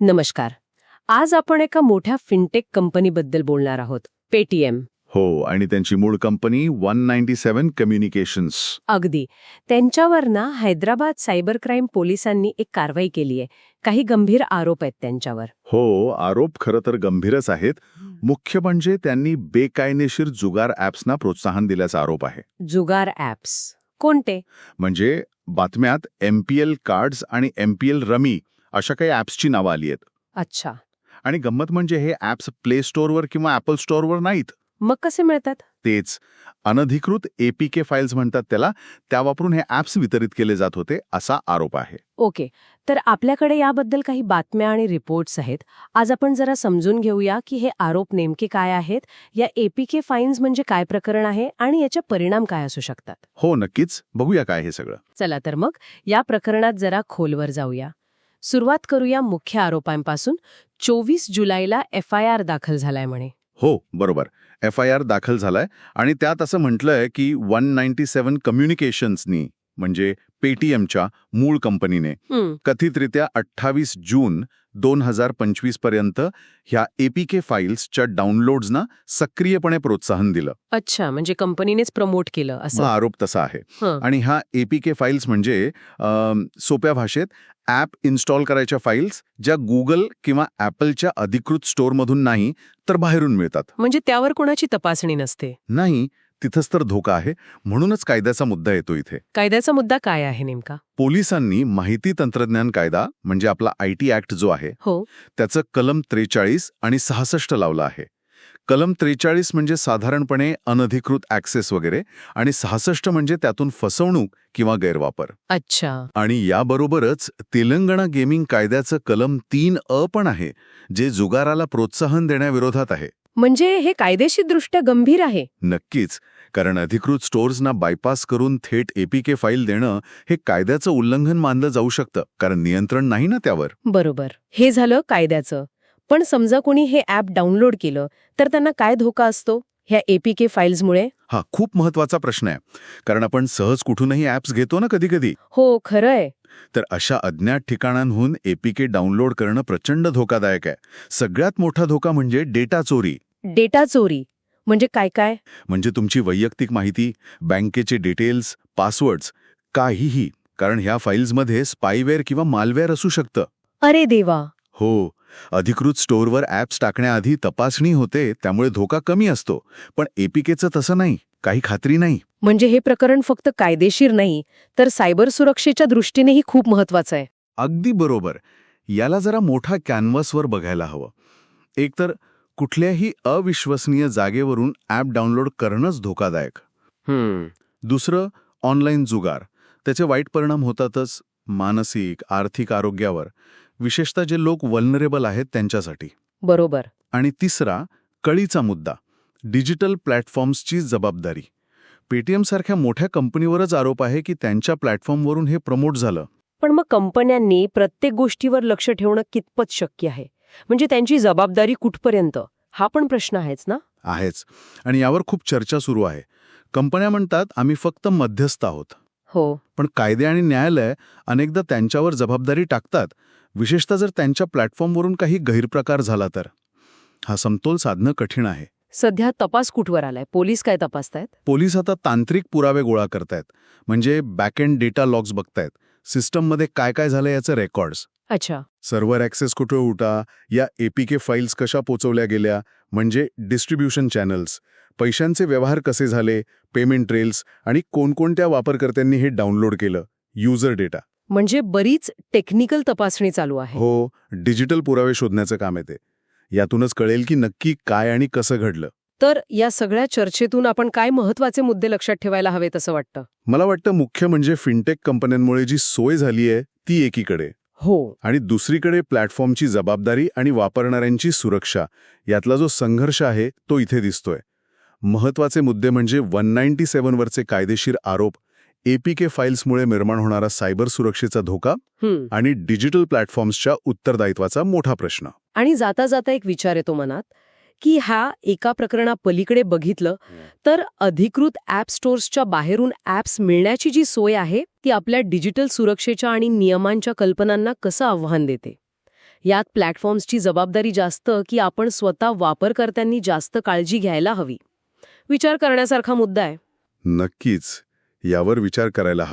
नमस्कार. आज आपण एका मोठ्या फिनटेक कंपनीबद्दल बोलणार आहोत पेटीएम हो आणि त्यांची मूळ company one ninety seven communications अगदी. त्यांच्यावर ना हैदराबाद सायबर क्राईम पोलिसांनी एक कारवाई केली आहे. काही गंभीर आरोप आहेत त्यांच्यावर. हो आरोप खरं तर गंभीरच आहेत. मुख्य म्हणजे त्यांनी बेकायदेशीर जुगार ॲप्सना प्रोत्साहन दिल्याचा आरोप आहे. जुगार ॲप्स. कोणते? म्हणजे बातम्यात एमपीएल कार्ड्स आणि एमपीएल रमी अशा काही ॲप्सची नावं आली आहेत. अच्छा. आणि गंमत म्हणजे हे ॲप्स प्ले स्टोअरवर किंवा ॲपल स्टोअरवर नाहीत. मग कसे मिळतात? तेच. अनधिकृत एपीके फाईल्स म्हणतात त्याला. त्या वापरून हे ॲप्स वितरित केले जात होते असा आरोप आहे. ओके. तर आपल्याकडे याबद्दल काही बातम्या आणि रिपोर्ट्स आहेत. आज आपण जरा समजून घेऊया की हे आरोप नेमके काय आहेत. या एपीके फाईन्स म्हणजे काय प्रकरण आहे आणि याचे परिणाम काय असू शकतात? हो नक्कीच. बघूया काय हे सगळं. चला तर मग या प्रकरणात जरा खोलवर जाऊया. सुरुवात करूया मुख्य आरोपांपासून. चोवीस जुलैला एफ आय आर दाखल झालाय म्हणे. हो बरोबर. एफ आय आर दाखल झालाय आणि त्यात असं म्हटलंय की वन नाईन्टी सेवन कम्युनिकेशन्सनी म्हणजे पेटीएमच्या मूळ कंपनीने कथितरित्या अठ्ठावीस जून दोन हजार पंचवीसपर्यंत ह्या एपीके फाईल्सच्या डाउनलोड्सना सक्रियपणे प्रोत्साहन दिलं. अच्छा म्हणजे कंपनीनेच प्रमोट केलं असं. आरोप तसा आहे. आणि ह्या एपीके फाईल्स म्हणजे सोप्या भाषेत ॲप इन्स्टॉल करायच्या फाईल्स ज्या गुगल किंवा ॲपलच्या अधिकृत स्टोअरमधून नाही तर बाहेरून मिळतात. म्हणजे त्यावर कोणाची तपासणी नसते? नाही तिथंच तर धोका आहे. म्हणूनच कायद्याचा मुद्दा येतो इथे. कायद्याचा मुद्दा काय आहे नेमका? पोलिसांनी माहिती तंत्रज्ञान कायदा म्हणजे आपला आय टी ॲक्ट जो आहे हो. त्याचं कलम त्रेचाळीस आणि सहासष्ट लावलं आहे. कलम त्रेचाळीस म्हणजे साधारणपणे अनधिकृत ॲक्सेस वगैरे आणि सहासष्ट म्हणजे त्यातून फसवणूक किंवा गैरवापर. अच्छा. आणि याबरोबरच तेलंगणा गेमिंग कायद्याचं कलम तीन अ पण आहे जे जुगाराला प्रोत्साहन देण्याविरोधात आहे. म्हणजे हे कायदेशीरदृष्ट्या गंभीर आहे. नक्कीच. कारण अधिकृत स्टोअर्सना बायपास करून थेट एपीके फाईल देणं हे कायद्याचं उल्लंघन मानलं जाऊ शकतं कारण नियंत्रण नाही ना त्यावर? बरोबर. हे झालं कायद्याचं. पण समजा कोणी हे ॲप डाउनलोड केलं तर त्यांना काय धोका असतो? ह्या एपीके फाईल्समुळे? हा खूप महत्त्वाचा प्रश्न आहे. कारण आपण सहज कुठूनही ॲप्स घेतो ना कधी कधी हो खरंय. तर अशा अज्ञात ठिकाणांहून एपीके डाउनलोड करणं प्रचंड धोकादायक आहे. सगळ्यात मोठा धोका म्हणजे डेटा चोरी. डेटा चोरी. म्हणजे काय काय? म्हणजे तुमची वैयक्तिक माहिती बँकेचे डिटेल्स पासवर्ड्स काहीही. कारण ह्या फाईल्समध्ये स्पायवेअर किंवा मालवेअर असू शकतं. अरे देवा. हो. अधिकृत स्टोअरवर ॲप्स टाकण्याआधी तपासणी होते त्यामुळे धोका कमी असतो. पण एपीकेचं तसं नाही. काही खात्री नाही. म्हणजे हे प्रकरण फक्त कायदेशीर नाही तर सायबर सुरक्षेच्या दृष्टीनेही खूप महत्वाचं आहे. अगदी बरोबर. याला जरा मोठा कॅनव्हासवर बघायला हवं. एकतर कुठल्याही अविश्वसनीय जागेवरून ॲप डाउनलोड करणंच धोकादायक. दुसरं ऑनलाईन जुगार. त्याचे वाईट परिणाम होतातच मानसिक आर्थिक आरोग्यावर विशेषतः जे लोक वल्नरेबल आहेत त्यांच्यासाठी. बरोबर. आणि तिसरा कळीचा मुद्दा. डिजिटल प्लॅटफॉर्म्सची जबाबदारी. पेटीएमसारख्या मोठ्या कंपनीवरच आरोप आहे की त्यांच्या प्लॅटफॉर्मवरून हे प्रमोट झालं. पण मग कंपन्यांनी प्रत्येक गोष्टीवर लक्ष ठेवणं कितपत शक्य आहे? म्हणजे त्यांची जबाबदारी कुठपर्यंत? हा पण प्रश्न आहेच ना? आहेच. आणि यावर खूप चर्चा सुरू आहे. कंपन्या म्हणतात आम्ही फक्त मध्यस्थ आहोत. हो. पण कायदे आणि न्यायालय अनेकदा त्यांच्यावर जबाबदारी टाकतात. विशेषतः जर त्यांच्या प्लॅटफॉर्मवरून काही गैरप्रकार झाला तर. हा समतोल साधणं कठीण आहे. सध्या तपास कुठवर आलाय? पोलीस काय तपासतायत? पोलीस आता तांत्रिक पुरावे गोळा करतायत. म्हणजे बॅकएंड डेटा लॉग्स बघतायत. सिस्टममध्ये काय काय झालं याचे रेकॉर्ड्स अच्छा. सर्व्हर ॲक्सेस कुठे होता या एपीके फाईल्स कशा पोचवल्या गेल्या? म्हणजे डिस्ट्रीब्युशन चॅनल्स. पैशांचे व्यवहार कसे झाले? पेमेंट ट्रेल्स आणि कोणकोणत्या वापरकर्त्यांनी हे डाउनलोड केलं? User data. म्हणजे बरीच टेक्निकल तपासणी चालू आहे. हो डिजिटल पुरावे शोधण्याचं काम येते यातूनच कळेल की नक्की काय आणि कसं घडलं. तर या सगळ्या चर्चेतून आपण काय महत्त्वाचे मुद्दे लक्षात ठेवायला हवेत असं वाटतं? मला वाटतं मुख्य म्हणजे फिनटेक कंपन्यांमुळे जी सोय झाली आहे ती एकीकडे. हो. आणि दुसरीकडे प्लॅटफॉर्मची जबाबदारी आणि वापरणाऱ्यांची सुरक्षा. यातला जो संघर्ष आहे तो इथे दिसतोय. महत्त्वाचे मुद्दे म्हणजे वन नाईन्टी सेव्हनवरचे कायदेशीर आरोप एपीके फाईल्समुळे निर्माण होणारा सायबर सुरक्षेचा धोका आणि डिजिटल प्लॅटफॉर्म्सच्या उत्तरदायित्वाचा मोठा प्रश्न. आणि जाता जाता एक विचार येतो मनात की ह्या एका प्रकरणा पलीकडे बघितलं तर अधिकृत ॲप स्टोअर्सच्या बाहेरून ॲप्स मिळण्याची जी सोय आहे ती आपल्या डिजिटल सुरक्षेच्या आणि नियमांच्या कल्पनांना कसं आव्हान देते? यात प्लॅटफॉर्म्सची जबाबदारी जास्त की आपण स्वतः वापरकर्त्यांनी जास्त काळजी घ्यायला हवी? विचार करण्यासारखा मुद्दा आहे. नक्कीच. यावर विचार करायला हवा.